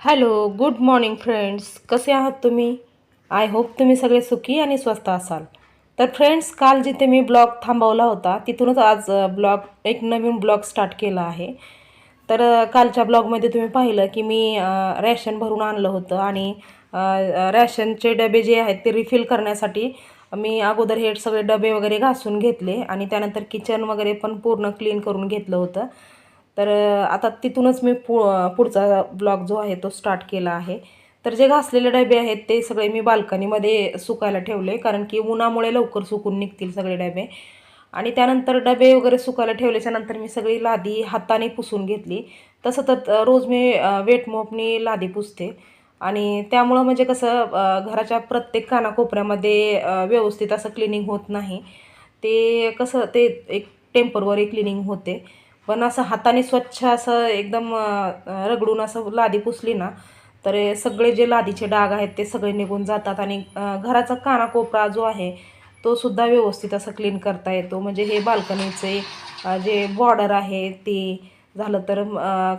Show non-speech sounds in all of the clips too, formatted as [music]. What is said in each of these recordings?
Hello good morning friends कसे आहात तुम्ही? आय होप तुम्ही सगळे सुखी आणि स्वस्त असाल. तर फ्रेंड्स काल जिथे मी ब्लॉग थांबवला होता तिथूनच आज ब्लॉग एक नवीन ब्लॉग स्टार्ट केला आहे. तर कालच्या ब्लॉगमध्ये तुम्ही पाहिलं की मी रॅशन भरून आणलं होतं आणि रॅशनचे डबे जे आहेत ते रिफिल करण्यासाठी मी अगोदर हे सगळे डबे वगैरे घासून घेतले आणि त्यानंतर किचन वगैरे पण पूर्ण क्लीन करून घेतलं होतं. तर आता तिथूनच मी पु पुढचा ब्लॉग जो आहे तो स्टार्ट केला आहे. तर जे घासलेले डबे आहेत ते सगळे मी बाल्कनीमध्ये सुकायला ठेवले कारण की उन्हामुळे लवकर सुकून निघतील सगळे डबे. आणि त्यानंतर डबे वगैरे सुकायला ठेवल्याच्या नंतर मी सगळी लादी हाताने पुसून घेतली. तसं तर रोज मी वेटमोपनी वेट मोपनी लादी पुसते. आणि त्यामुळं म्हणजे कसं घराच्या प्रत्येक कानाकोपऱ्यामध्ये व्यवस्थित असं क्लिनिंग होत नाही. ते कसं ते एक टेम्परवरी क्लिनिंग होते. पण असं हाताने स्वच्छ असं एकदम रगडून असं लादी पुसली ना तर सगळे जे लादीचे डाग आहेत ते सगळे निघून जातात आणि घराचा कानाकोपरा जो आहे तो सुद्धा व्यवस्थित असं क्लीन करता येतो. म्हणजे हे बाल्कनीचे जे बॉर्डर आहे ते झालं तर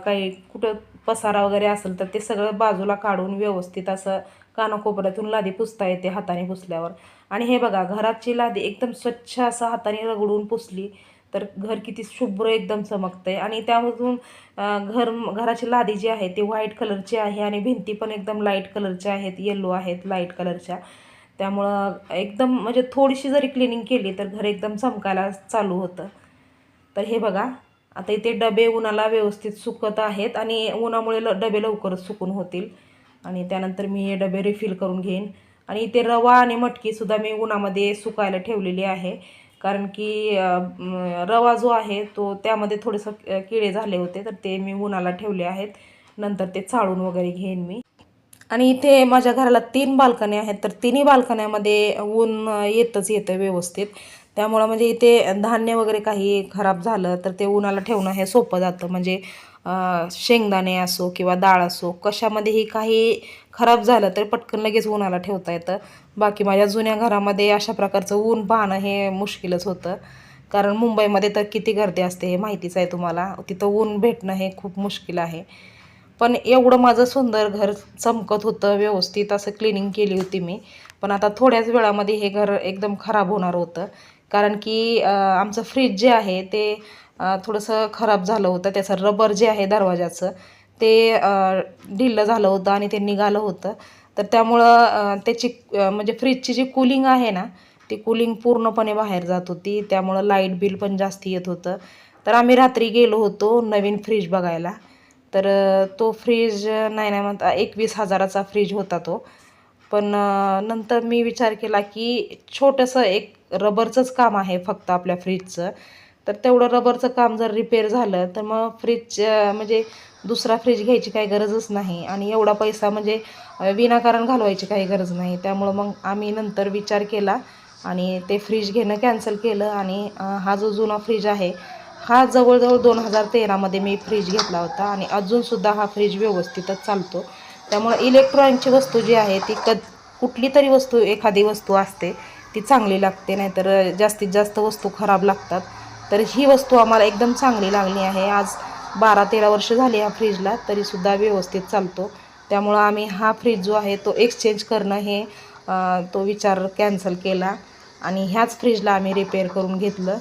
काही कुठं पसारा वगैरे असेल तर ते सगळं बाजूला काढून व्यवस्थित असं कानाकोपऱ्यातून लादी पुसता येते हाताने पुसल्यावर. आणि हे बघा घराची लादी एकदम स्वच्छ असं हाताने रगडून पुसली तर घर किती शुभ्र एकदम चमकतंय. आणि त्यामधून घर घराची लादी जी आहे ती व्हाईट कलरची आहे आणि भिंती पण एकदम लाइट कलरच्या आहेत येलो आहेत लाइट कलरच्या त्यामुळं एकदम म्हणजे थोडीशी जरी क्लिनिंग केली तर घर एकदम चमकायला चालू होतं. तर हे बघा आता इथे डबे उन्हाला व्यवस्थित सुकत आहेत आणि उन्हामुळे ल डबे लवकरच सुकून होतील. आणि त्यानंतर मी हे डबे रिफिल करून घेईन. आणि इथे रवा आणि मटकीसुद्धा मी उन्हामध्ये सुकायला ठेवलेली आहे. कारण की रवा जो आहे तो त्यामध्ये थोडंसं किडे झाले होते तर ते मी उन्हाला ठेवले आहेत. नंतर ते चाळून वगैरे घेईन मी. आणि इथे माझ्या घराला तीन बाल्कनी आहेत तर तिन्ही बाल्कन्यामध्ये ऊन येतच येतं व्यवस्थित. त्यामुळं म्हणजे इथे धान्य वगैरे काही खराब झालं तर ते उन्हाला ठेवणं हे सोपं जातं. म्हणजे शेंगदाणे असो किंवा डाळ असो कशामध्येही काही खराब झालं तर पटकन लगेच उन्हाला ठेवता येतं. बाकी माझ्या जुन्या घरामध्ये अशा प्रकारचं ऊन पाहणं हे मुश्किलच होतं. कारण मुंबईमध्ये तर किती गर्दी असते हे माहितीच आहे तुम्हाला. तिथं ऊन भेटणं हे खूप मुश्किल आहे. पण एवढं माझं सुंदर घर चमकत होतं व्यवस्थित असं क्लिनिंग केली होती मी. पण आता थोड्याच वेळामध्ये हे घर एकदम खराब होणार होतं. कारण की आमचं फ्रीज जे आहे ते थोडंसं खराब झालं होतं. त्याचं रबर जे आहे दरवाजाचं ते ढिल्लं झालं होतं आणि ते निघालं होतं. तर त्यामुळं त्याची म्हणजे फ्रीजची जी कूलिंग आहे ना ती कूलिंग पूर्णपणे बाहेर जात होती. त्यामुळं लाइट बिल पण जास्त येत होतं. तर आम्ही रात्री गेलो होतो नवीन फ्रीज बघायला. तर तो फ्रीज नाही नाही म्हणता एकवीस हजाराचा फ्रीज होता तो. पण नंतर मी विचार केला की छोटंसं एक रबरचंच काम आहे फक्त आपल्या फ्रीजचं. तर तेवढं रबरचं काम जर रिपेअर झालं तर मग फ्रीज म्हणजे दुसरा फ्रीज घ्यायची काही गरजच नाही. आणि एवढा पैसा म्हणजे विनाकारण घालवायची काही गरज नाही. त्यामुळं मग आम्ही नंतर विचार केला आणि ते फ्रीज घेणं कॅन्सल केलं. आणि हा जो जुना फ्रीज आहे हा जवळजवळ दोन हजार तेरामध्ये मी फ्रीज घेतला होता. आणि अजूनसुद्धा हा फ्रीज व्यवस्थितच चालतो. त्यामुळे इलेक्ट्रॉनिकची वस्तू जी आहे ती क कुठली तरी वस्तू एखादी वस्तू असते ती चांगली लागते. नाहीतर जास्तीत जास्त वस्तू खराब लागतात. तर ही वस्तू आम्हाला एकदम चांगली लागली आहे. आज बारा तेरा वर्ष झाली ह्या फ्रीजला तरीसुद्धा व्यवस्थित चालतो. त्यामुळं आम्ही हा फ्रीज जो आहे तो एक्सचेंज करणं हे तो विचार कॅन्सल केला आणि ह्याच फ्रीजला आम्ही रिपेअर करून घेतलं.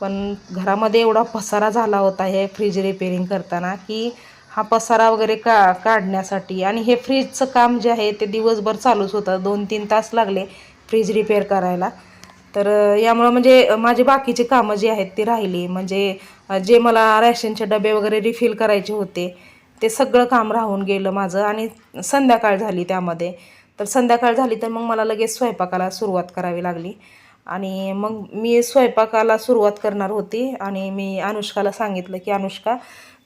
पण घरामध्ये एवढा पसारा झाला होता हे फ्रीज रिपेअरिंग करताना की हा पसारा वगैरे का काढण्यासाठी आणि हे फ्रीजचं काम जे आहे ते दिवसभर चालूच होतं. दोन तीन तास लागले फ्रीज रिपेअर करायला. तर यामुळं म्हणजे माझे माझी बाकीची कामं जी आहेत ती राहिली. म्हणजे जे मला रॅशनचे डबे वगैरे रिफिल करायचे होते ते सगळं काम राहून गेलं माझं आणि संध्याकाळ झाली त्यामध्ये. तर संध्याकाळ झाली तर मग मला लगेच स्वयंपाकाला सुरुवात करावी लागली. आणि मग मी स्वयंपाकाला सुरुवात करणार होती आणि मी अनुष्काला सांगितलं की अनुष्का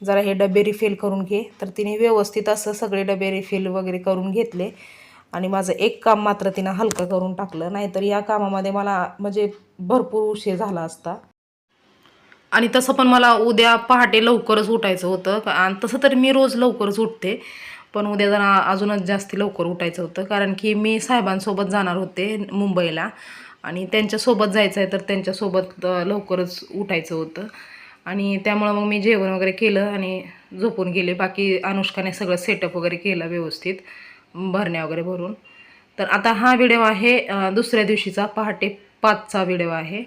जरा हे डबे रिफिल करून घे. तर तिने व्यवस्थित असं सगळे डबे रिफिल वगैरे करून घेतले. आणि माझं एक काम मात्र तिनं हलकं करून टाकलं नाहीतर या कामामध्ये मला म्हणजे भरपूर उशीर झाला असता. आणि तसं पण मला उद्या पहाटे लवकरच उठायचं होतं का- आणि तसं तर मी रोज लवकरच उठते पण उद्या जरा अजूनच जास्ती लवकर उठायचं होतं कारण की मी साहेबांसोबत जाणार होते मुंबईला आणि त्यांच्यासोबत जायचं आहे तर त्यांच्यासोबत लवकरच उठायचं होतं. आणि त्यामुळं मग मी जेवण वगैरे केलं आणि झोपून गेले बाकी अनुष्काने सगळं सेटअप वगैरे केलं व्यवस्थित. भरण्या वगैरे भरून. तर आता हा व्हिडिओ आहे दुसऱ्या दिवशीचा पहाटे पाचचा व्हिडिओ आहे.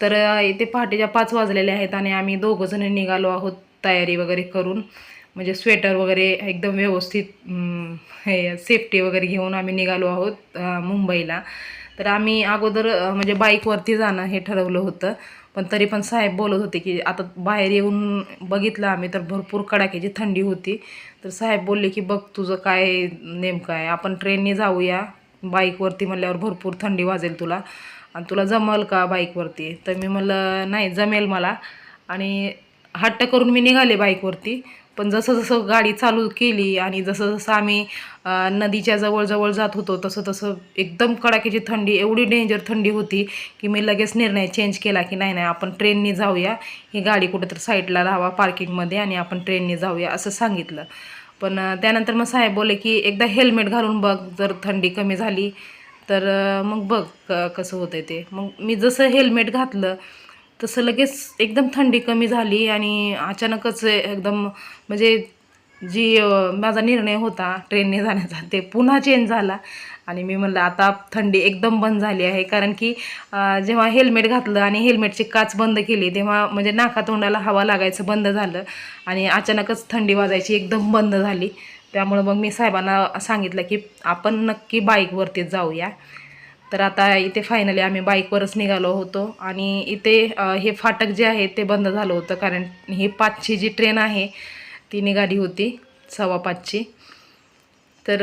तर इथे पहाटेच्या पाच वाजलेले आहेत आणि आम्ही दोघंजणं निघालो आहोत तयारी वगैरे करून. म्हणजे स्वेटर वगैरे एकदम व्यवस्थित हे सेफ्टी वगैरे घेऊन आम्ही निघालो आहोत मुंबईला. तर आम्ही अगोदर म्हणजे बाईकवरती जाणं हे ठरवलं होतं. पण तरी पण साहेब बोलत होते की आता बाहेर येऊन बघितलं आम्ही तर भरपूर कडाक्याची थंडी होती. तर साहेब बोलले की बघ तुझं काय नेमकं आहे? आपण ट्रेनने जाऊया बाईकवरती म्हणल्यावर भरपूर थंडी वाजेल तुला. आणि तुला जमल का बाईकवरती? तर मी म्हणलं नाही जमेल मला. आणि हट्ट करून मी निघाले बाईकवरती. पण जसं जसं गाडी चालू केली आणि जसं जसं आम्ही नदीच्या जवळजवळ जात होतो तसं तसं एकदम कडाक्याची थंडी एवढी डेंजर थंडी होती की मी लगेच निर्णय चेंज केला की नाही नाही आपण ट्रेनने जाऊया. ही गाडी कुठंतरी साईडला लावा पार्किंगमध्ये आणि आपण ट्रेनने जाऊया असं सांगितलं. पण त्यानंतर मग साहेब बोले की एकदा हेल्मेट घालून बघ जर थंडी कमी झाली तर मग बघ क कसं होतं ते. मग मी जसं हेल्मेट घातलं तसं लगेच एकदम थंडी कमी झाली आणि अचानकच एकदम म्हणजे जी माझा निर्णय होता ट्रेनने जाण्याचा ते पुन्हा चेंज झाला. आणि मी म्हणलं आता थंडी एकदम बंद झाली आहे. कारण की जेव्हा हेल्मेट घातलं आणि हेल्मेटची काच बंद केली तेव्हा म्हणजे नाकातोंडाला हवा लागायचं बंद झालं. आणि अचानकच थंडी वाजायची एकदम बंद झाली. त्यामुळं मग मी साहेबांना सांगितलं की आपण नक्की बाईकवरतीच जाऊया. तर आता इथे फायनली आम्ही बाईकवरच निघालो होतो. आणि इथे हे फाटक जे आहे ते बंद झालं होतं. कारण ही पाचची जी ट्रेन आहे ती निघाली होती सव्वा पाचची. तर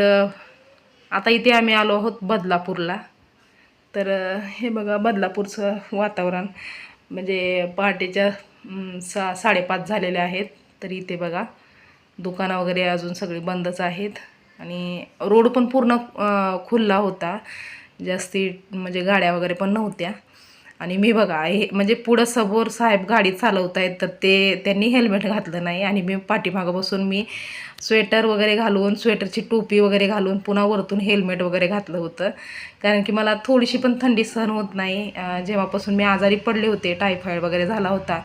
आता इथे आम्ही आलो आहोत बदलापूरला. तर हे बघा बदलापूरचं वातावरण. म्हणजे पहाटेच्या सा साडेपाच झालेले आहेत. तर इथे बघा दुकानं वगैरे अजून सगळी बंदच आहेत. आणि रोड पण पूर्ण खुल्ला होता. जास्ती म्हणजे गाड्या वगैरे पण नव्हत्या. आणि मी बघा हे म्हणजे पुढं समोर साहेब गाडी चालवत आहेत तर ते त्यांनी हेल्मेट घातलं नाही. आणि मी पाठीमागं बसून मी स्वेटर वगैरे घालून स्वेटरची टोपी वगैरे घालून पुन्हा वरतून हेल्मेट वगैरे घातलं होतं. कारण की मला थोडीशी पण थंडी सहन होत नाही. जेव्हापासून मी आजारी पडले होते टायफॉईड वगैरे झाला होता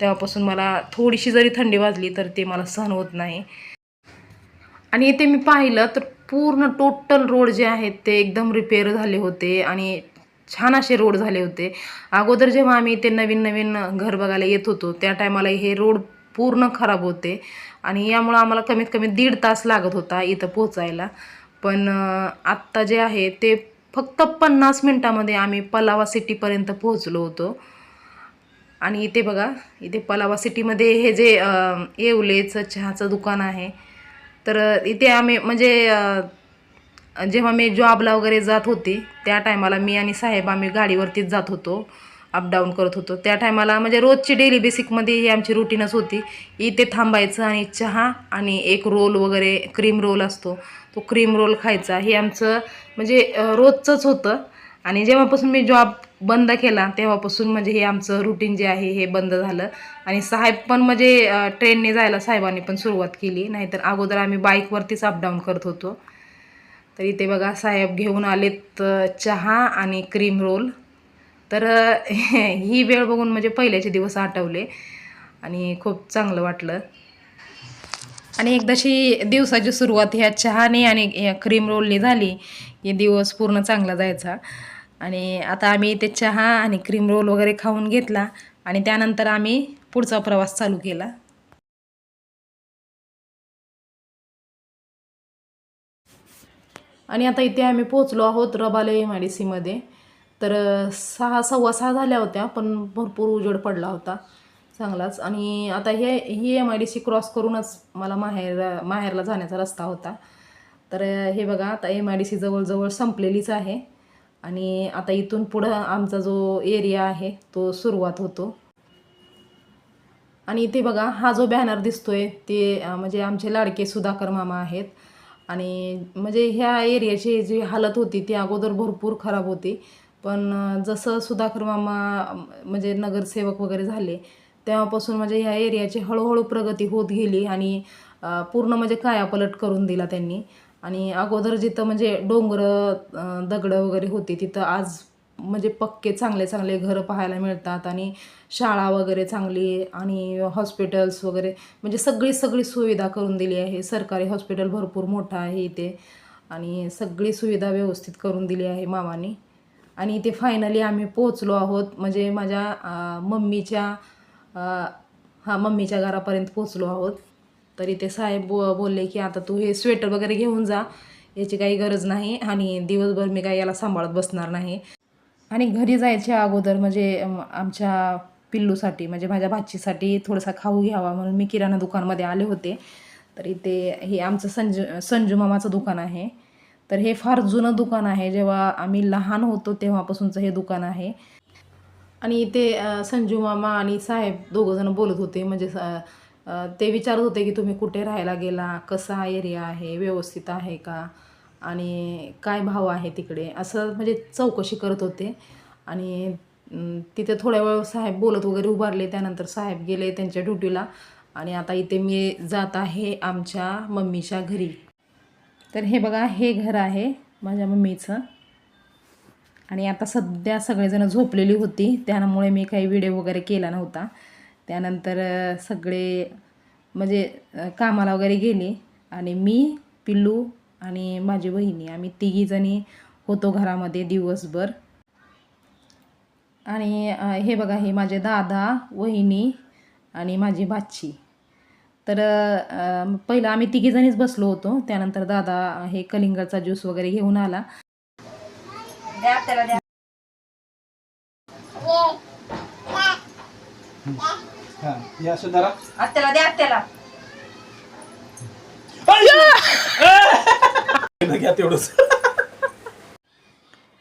तेव्हापासून मला थोडीशी जरी थंडी वाजली तर ते मला सहन होत नाही. आणि इथे मी पाहिलं तर पूर्ण टोटल रोड जे आहेत ते एकदम रिपेअर झाले होते आणि छान असे रोड झाले होते. अगोदर जेव्हा आम्ही ते नवीन नवीन घर बघायला येत होतो त्या टायमाला हे रोड पूर्ण खराब होते आणि यामुळं आम्हाला कमीत कमी दीड तास लागत होता इथं पोचायला पण आत्ता जे आहे ते फक्त पन्नास मिनटामध्ये आम्ही पलावा सिटीपर्यंत पोहोचलो होतो. आणि इथे बघा इथे पलावा सिटीमध्ये हे जे येवलेचं चहाचं दुकान आहे तर इथे आम्ही म्हणजे जेव्हा मी जॉबला वगैरे जात होती त्या टायमाला मी आणि साहेब आम्ही गाडीवरतीच जात होतो अपडाऊन करत होतो. त्या टायमाला म्हणजे रोजची डेली बेसिकमध्ये ही आमची रुटीनच होती. इथे थांबायचं आणि चहा आणि एक रोल वगैरे क्रीम रोल असतो. तो क्रीम रोल खायचा. हे आमचं म्हणजे रोजचंच होतं. आणि जेव्हापासून मी जॉब बंद केला तेव्हापासून म्हणजे हे आमचं रुटीन जे आहे हे बंद झालं. आणि साहेब पण म्हणजे ट्रेनने जायला साहेबांनी पण सुरुवात केली. नाहीतर अगोदर आम्ही बाईकवरतीच अपडाऊन करत होतो. तर इथे बघा साहेब घेऊन आलेत चहा आणि क्रीम रोल तर [laughs] ही वेळ बघून म्हणजे पहिल्याचे दिवस आठवले आणि खूप चांगलं वाटलं. आणि एकदाशी दिवसाची सुरुवात ह्या चहाने आणि क्रीम रोलने झाली. की दिवस पूर्ण चांगला जायचा. आणि आता आम्ही इथे चहा आणि क्रीम रोल वगैरे खाऊन घेतला आणि त्यानंतर आम्ही पुढचा प्रवास चालू केला. आणि आता इथे आम्ही पोचलो आहोत रबाले एम आय डी सीमध्ये तर सहा सव्वा सहा झाल्या होत्या पण भरपूर उजेड पडला होता चांगलाच. आणि आता हे ही M I D C cross करूनच मला माहेर माहेरला जाण्याचा रस्ता होता. तर हे बघा आता एम आय डी सी जवळजवळ संपलेलीच आहे. आणि आता इथून पुढं आमचा जो एरिया आहे तो सुरुवात होतो. आणि इथे बघा हा जो बॅनर दिसतोय ते म्हणजे आमचे लाडके सुधाकर मामा आहेत. आणि म्हणजे ह्या एरियाची जी हालत होती ती अगोदर भरपूर खराब होती. पण जसं सुधाकर मामा म्हणजे नगरसेवक वगैरे झाले तेव्हापासून म्हणजे ह्या एरियाची हळूहळू प्रगती होत गेली आणि पूर्ण म्हणजे कायापलट करून दिला त्यांनी. आणि अगोदर जिथं म्हणजे डोंगर दगडं वगैरे होती तिथं आज म्हणजे पक्के चांगले चांगले घरं पाहायला मिळतात आणि शाळा वगैरे चांगली आणि हॉस्पिटल्स वगैरे म्हणजे सगळी सगळी सुविधा करून दिली आहे. सरकारी हॉस्पिटल भरपूर मोठं आहे इथे आणि सगळी सुविधा व्यवस्थित करून दिली आहे मामाने. आणि इथे फायनली आम्ही पोहोचलो आहोत. म्हणजे माझ्या मम्मीच्या हा मम्मीच्या घरापर्यंत पोचलो आहोत. तरी ते साहेब बो बोलले की आता तू हे स्वेटर वगैरे घेऊन जा. याची काही गरज नाही आणि दिवसभर मी काही याला सांभाळत बसणार नाही. आणि घरी जायच्या अगोदर म्हणजे आमच्या पिल्लूसाठी म्हणजे माझ्या भाचीसाठी थोडासा खाऊ घ्यावा म्हणून मी किराणा दुकानमध्ये आले होते. तर इथे हे आमचं संजू संजू मामाचं दुकान आहे. तर हे फार जुनं दुकान आहे. जेव्हा आम्ही लहान होतो तेव्हापासूनचं हे दुकान आहे. आणि इथे संजू मामा आणि साहेब दोघंजणं बोलत होते. म्हणजे ते विचारत होते की तुम्ही कुठे राहायला गेला? कसा एरिया आहे? व्यवस्थित आहे का? आणि काय भाव आहे तिकडे? असं म्हणजे चौकशी करत होते. आणि तिथे थोड्या वेळ साहेब बोलत वगैरे उभारले. त्यानंतर साहेब गेले त्यांच्या ड्युटीला. आणि आता इथे मी जात आहे आमच्या मम्मीच्या घरी. तर हे बघा हे घर आहे माझ्या मम्मीचं. आणि आता सध्या सगळेजण झोपलेली होती. त्यामुळे मी काही व्हिडिओ वगैरे केला नव्हता. त्यानंतर सगळे म्हणजे कामाला वगैरे गेले आणि मी पिल्लू आणि माझी वहिनी आम्ही तिघीजणी होतो घरामध्ये दिवसभर. आणि हे बघा हे माझे दादा वहिनी आणि माझी भाची तर पहिलं आम्ही तिघीजणीच बसलो होतो. त्यानंतर दादा हे कलिंगडचा ज्यूस वगैरे घेऊन आला. हा या सुधारा. आत्याला द्या आत्याला. घ्या तेवढंच.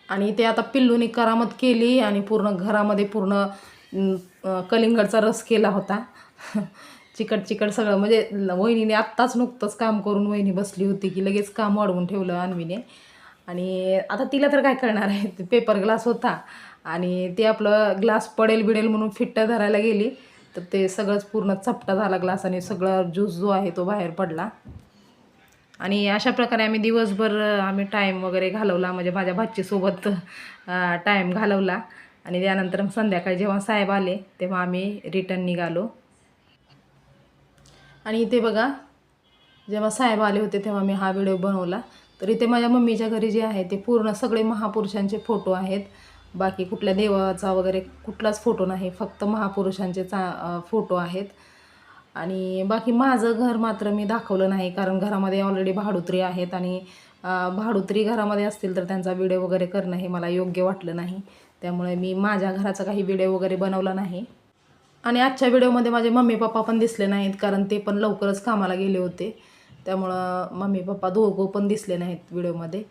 आणि ते आता पिल्लूनी करामत केली आणि पूर्ण घरामध्ये पूर्ण अं, कलिंगडचा रस केला होता. चिकट चिकट सगळं म्हणजे वहिनीने आत्ताच नुकतंच काम करून वहिनी बसली होती की लगेच काम वाढवून ठेवलं अन्वीने. आणि आता तिला तर काय करणार आहे? ते पेपर ग्लास होता आणि ते आपलं ग्लास पडेल बिडेल म्हणून फिट्ट धरायला गेली. तर ते सगळंच पूर्ण चपटा झाला ग्लास आणि सगळं ज्यूस जो आहे तो बाहेर पडला. आणि अशा प्रकारे आम्ही दिवसभर आम्ही टाईम वगैरे घालवला. म्हणजे माझ्या भाचीसोबत टाईम घालवला. आणि त्यानंतर संध्याकाळी जेव्हा साहेब आले तेव्हा आम्ही रिटर्न निघालो. आणि इथे बघा जेव्हा साहेब आले होते तेव्हा मी हा व्हिडिओ बनवला. तर इथे माझ्या मम्मीच्या घरी जे आहे ते पूर्ण सगळे महापुरुषांचे फोटो आहेत. बाकी कुठल्या देवाचा वगैरे कुठलाच फोटो नाही फक्त महापुरुषांचे चा फोटो आहेत. आणि बाकी माझं घर मात्र मी दाखवलं नाही कारण घरामध्ये ऑलरेडी भाडुत्री आहेत आणि भाडुत्री घरामध्ये असतील तर त्यांचा व्हिडिओ वगैरे करणं हे मला योग्य वाटलं नाही. त्यामुळे मी माझ्या घराचा काही व्हिडिओ वगैरे बनवला नाही. आणि आजच्या व्हिडिओमध्ये माझे मम्मी पप्पा पण दिसले नाहीत कारण ते पण लवकरच कामाला गेले होते. त्यामुळं मम्मी पप्पा दोघं पण दिसले नाहीत व्हिडिओमध्ये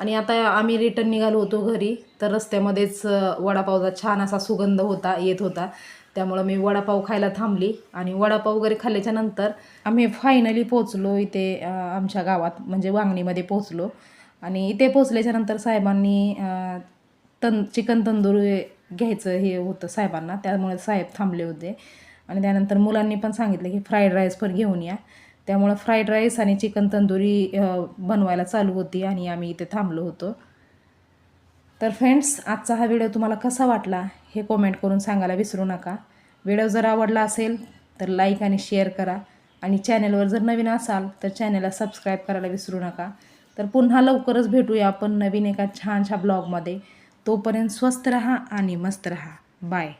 आणि आता आम्ही रिटर्न निघालो होतो घरी तर रस्त्यामध्येच वडापावचा छान असा सुगंध होता येत होता. त्यामुळं मी वडापाव खायला थांबली आणि वडापाव वगैरे खाल्ल्याच्या नंतर आम्ही फायनली पोचलो इथे आमच्या गावात म्हणजे वांगणीमध्ये पोचलो आणि इथे पोचल्याच्या नंतर साहेबांनी तन चिकन तंदुरी घ्यायचं हे होतं साहेबांना त्यामुळे साहेब थांबले होते. आणि त्यानंतर मुलांनी पण सांगितलं की फ्राईड राईस पण घेऊन या. त्यामुळं फ्राईड राईस आणि चिकन तंदुरी बनवायला चालू होती आणि आम्ही इथे थांबलो होतो. तर फ्रेंड्स आजचा हा व्हिडिओ तुम्हाला कसा वाटला हे कॉमेंट करून सांगायला विसरू नका. व्हिडिओ जर आवडला असेल तर लाईक आणि शेअर करा. आणि चॅनलवर जर नवीन असाल तर चॅनलला सबस्क्राईब करायला विसरू नका. तर पुन्हा लवकरच भेटूया आपण नवीन एका छानशा ब्लॉगमध्ये तोपर्यंत स्वस्त रहा आणि मस्त रहा. बाय